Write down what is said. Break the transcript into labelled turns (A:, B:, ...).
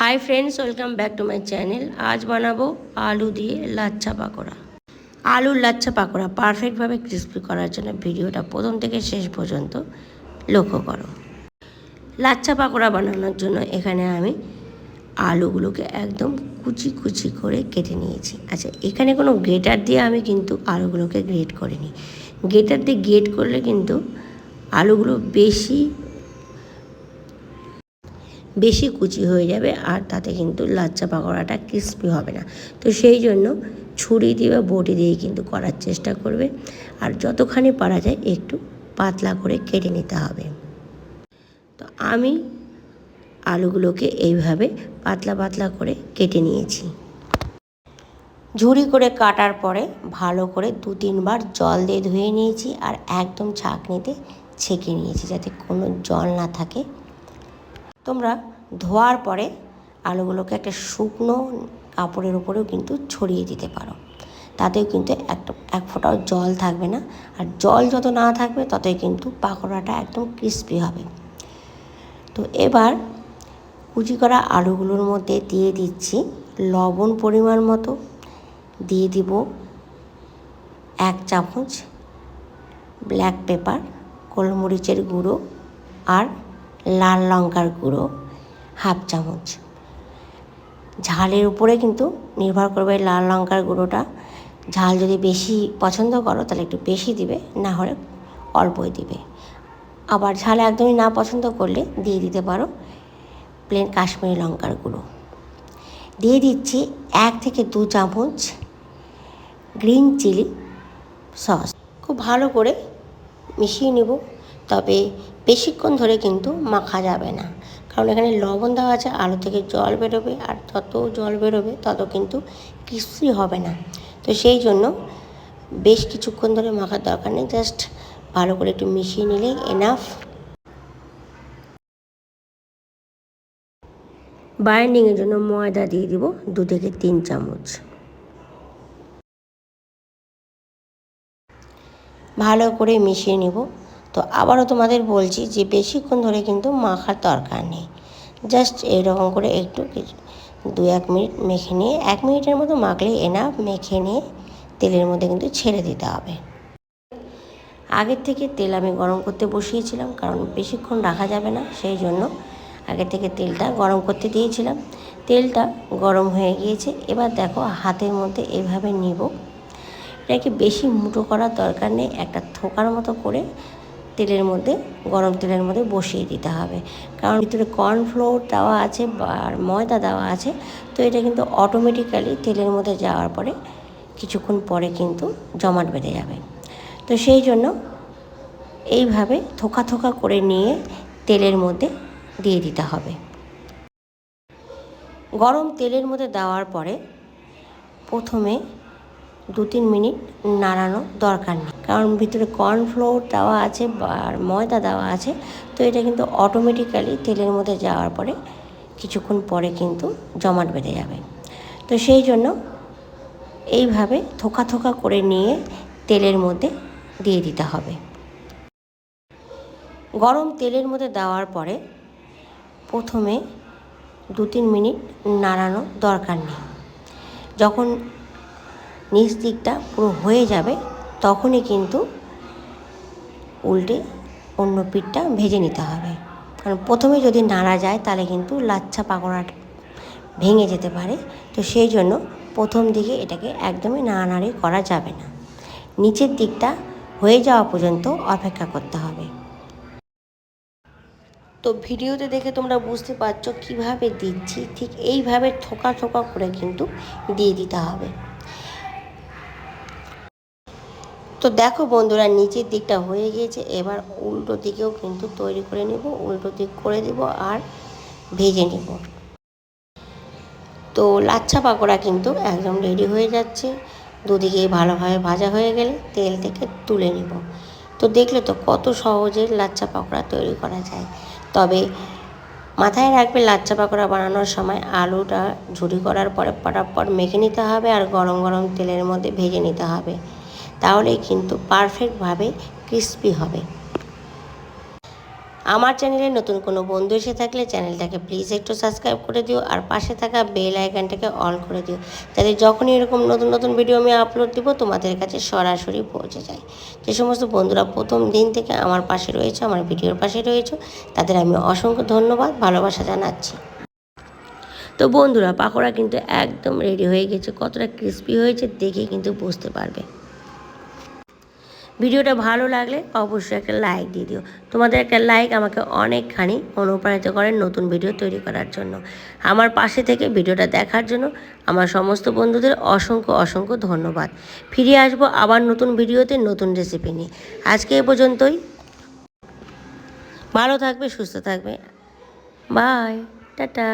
A: Hi friends welcome back to my channel আজ বানাবো আলু দিয়ে লাচ্ছা পাকোড়া। আলুর লাচ্ছা পাকোড়া পারফেক্টভাবে ক্রিস্পি করার জন্য ভিডিওটা প্রথম থেকে শেষ পর্যন্ত লক্ষ্য করো। লাচ্ছা পাকোড়া বানানোর জন্য এখানে আমি আলুগুলোকে একদম কুচি কুচি করে কেটে নিয়েছি। আচ্ছা এখানে কোনো গ্রেটার দিয়ে আমি কিন্তু আলুগুলোকে গ্রেট করিনি। গ্রেটার দিয়ে গ্রেট করলে কিন্তু আলুগুলো বেশি বেশি কুচি হয়ে যাবে আর তাতে কিন্তু লাচ্চা পাকোড়াটা ক্রিস্পি হবে না। তো সেই জন্য ছুরি দিয়ে বা বটি দিয়ে কিন্তু করার চেষ্টা করবে। আর যতখানি পারা যায় একটু পাতলা করে কেটে নিতে হবে। তো আমি আলুগুলোকে এইভাবে পাতলা পাতলা করে কেটে নিয়েছি। ঝুড়ি করে কাটার পরে ভালো করে দু তিনবার জল দিয়ে ধুয়ে নিয়েছি আর একদম ছাঁকনিতে ছেঁকে নিয়েছি যাতে কোনো জল না থাকে। তোমরা ধোয়ার পরে আলুগুলোকে একটা শুকনো কাপড়ের উপরেও কিন্তু ছড়িয়ে দিতে পারো। তাতেও কিন্তু একটা, এক ফোঁটাও জল থাকবে না। আর জল যত না থাকবে, ততই কিন্তু পাকোড়াটা একদম ক্রিস্পি হবে। তো এবার কুচি করা আলুগুলোর মধ্যে দিয়ে দিচ্ছি লবণ পরিমাণ মতো। দিয়ে দিব এক চামচ ব্ল্যাক পেপার গোলমরিচের গুঁড়ো আর লাল লঙ্কার গুঁড়ো। হাফ চামচ। ঝালের উপরে কিন্তু নির্ভর করবে লাল লঙ্কার গুঁড়োটা। ঝাল যদি বেশি পছন্দ করো, তাহলে একটু বেশি দিবে, না হলে অল্পই দিবে। আবার ঝাল একদমই না পছন্দ করলে দিয়ে দিতে পারো প্লেন কাশ্মীরি লঙ্কার গুঁড়ো। দিয়ে দিচ্ছি এক থেকে দু চামচ গ্রিন চিলি সস খুব ভালো করে মিশিয়ে নেব, তবে বেশিক্ষণ ধরে কিন্তু মাখা যাবে না। কারণ এখানে লবণ দেওয়া আছে, আলু থেকে জল বেরোবে, আর যত জল বেরোবে তত কিন্তু ক্রিস্পি হবে না। তো সেই জন্য বেশ কিছুক্ষণ ধরে মাখার দরকার নেই জাস্ট ভালো করে একটু মিশিয়ে নিলেই এনাফ বাইন্ডিংয়ের জন্য ময়দা দিয়ে দিব দু থেকে তিন চামচ। ভালো করে মিশিয়ে নেব। তো আবারও তোমাদের বলছি যে বেশিক্ষণ ধরে কিন্তু মাখার দরকার নেই। জাস্ট এরকম করে একটু দু এক মিনিট মেখে নিয়ে, এক মিনিটের মতো মাখলে এনা মেখে নিয়ে তেলের মধ্যে কিন্তু ছেড়ে দিতে হবে। আগের থেকে তেল আমি গরম করতে বসিয়েছিলাম কারণ বেশিক্ষণ রাখা যাবে না, সেই জন্য আগে থেকে তেলটা গরম করতে দিয়েছিলাম। তেলটা গরম হয়ে গিয়েছে, এবার দেখো হাতের মধ্যে এভাবে নিব। এটাকে বেশি মুটো করার দরকার নেই, একটা থোকার মতো করে তেলের মধ্যে, গরম তেলের মধ্যে বসিয়ে দিতে হবে। কারণ ভিতরে কর্নফ্লোর দেওয়া আছে আর ময়দা দেওয়া আছে, তো এটা কিন্তু অটোমেটিক্যালি তেলের মধ্যে যাওয়ার পরে, কিছুক্ষণ পরে কিন্তু জমাট বেঁধে যাবে। তো সেই জন্য এইভাবে থোকা থোকা করে নিয়ে তেলের মধ্যে দিয়ে দিতে হবে। গরম তেলের মধ্যে দেওয়ার পরে প্রথমে দু তিন মিনিট নাড়ানো দরকার নেই। কারণ ভিতরে কর্নফ্লোর দেওয়া আছে আর ময়দা দেওয়া আছে, তো এটা কিন্তু অটোমেটিক্যালি তেলের মধ্যে যাওয়ার পরে কিছুক্ষণ পরে কিন্তু জমাট বেঁধে যাবে। তো সেই জন্য এইভাবে থোকা থোকা করে নিয়ে তেলের মধ্যে দিয়ে দিতে হবে। গরম তেলের মধ্যে দেওয়ার পরে প্রথমে দু তিন মিনিট নাড়ানো দরকার নেই। যখন নিচ দিকটা পুরো হয়ে যাবে তখনই কিন্তু উল্টে অন্য পিঠটা ভেজে নিতে হবে। কারণ প্রথমে যদি নাড়া যায়, তাহলে কিন্তু লাচ্ছা পাকোড়া ভেঙে যেতে পারে। তো সেই জন্য প্রথম দিকে এটাকে একদমই নাড়ানাড়ি করা যাবে না। নিচের দিকটা হয়ে যাওয়া পর্যন্ত অপেক্ষা করতে হবে। তো ভিডিওতে দেখে তোমরা বুঝতে পারছ কীভাবে দিচ্ছি। ঠিক এইভাবে থোকা থোকা করে কিন্তু দিয়ে দিতে হবে। তো দেখো বন্ধুরা, নিচের দিকটা হয়ে গিয়েছে। এবার উল্টো দিকেও কিন্তু তৈরি করে নেব, উল্টো দিক করে দেব আর ভেজে নেব। তো লাচ্ছা পাকোড়া কিন্তু একদম রেডি হয়ে যাচ্ছে। দুদিকে ভালোভাবে ভাজা হয়ে গেলে তেল থেকে তুলে নেব। তো দেখলে তো কত সহজে লাচ্ছা পাকোড়া তৈরি করা যায়। তবে মাথায় রাখবে লাচ্চা পাকোড়া বানানোর সময় আলুটা ঝুড়ি করার পরে পটাপট মেখে নিতে হবে আর গরম গরম তেলের মধ্যে ভেজে নিতে হবে। তাহলেই কিন্তু পারফেক্টভাবে ক্রিস্পি হবে। আমার চ্যানেলে নতুন কোনো বন্ধু এসে থাকলে চ্যানেলটাকে প্লিজ একটু সাবস্ক্রাইব করে দিও আর পাশে থাকা বেল আইকনটাকে অল করে দিও। যাতে যখনই এরকম নতুন নতুন ভিডিও আমি আপলোড দিব, তোমাদের কাছে সরাসরি পৌঁছে যায়। যে সমস্ত বন্ধুরা প্রথম দিন থেকে আমার পাশে রয়েছে, আমার ভিডিওর পাশে রয়েছে, তাদের আমি অসংখ্য ধন্যবাদ, ভালোবাসা জানাচ্ছি। তো বন্ধুরা, পাকোড়া কিন্তু একদম রেডি হয়ে গেছে, কতটা ক্রিস্পি হয়েছে দেখে কিন্তু বুঝতে পারবে। ভিডিওটা ভালো লাগলে অবশ্যই একটা লাইক দিয়ে দিও। তোমাদের একটা লাইক আমাকে অনেকখানি অনুপ্রাণিত করে নতুন ভিডিও তৈরি করার জন্য। আমার পাশে থেকে ভিডিওটা দেখার জন্য আমার সমস্ত বন্ধুদের অসংখ্য অসংখ্য ধন্যবাদ। ফিরে আসব আবার নতুন ভিডিওতে, নতুন রেসিপি নিয়ে। আজকে এ পর্যন্তই। ভালো থাকবে, সুস্থ থাকবে। Bye tata.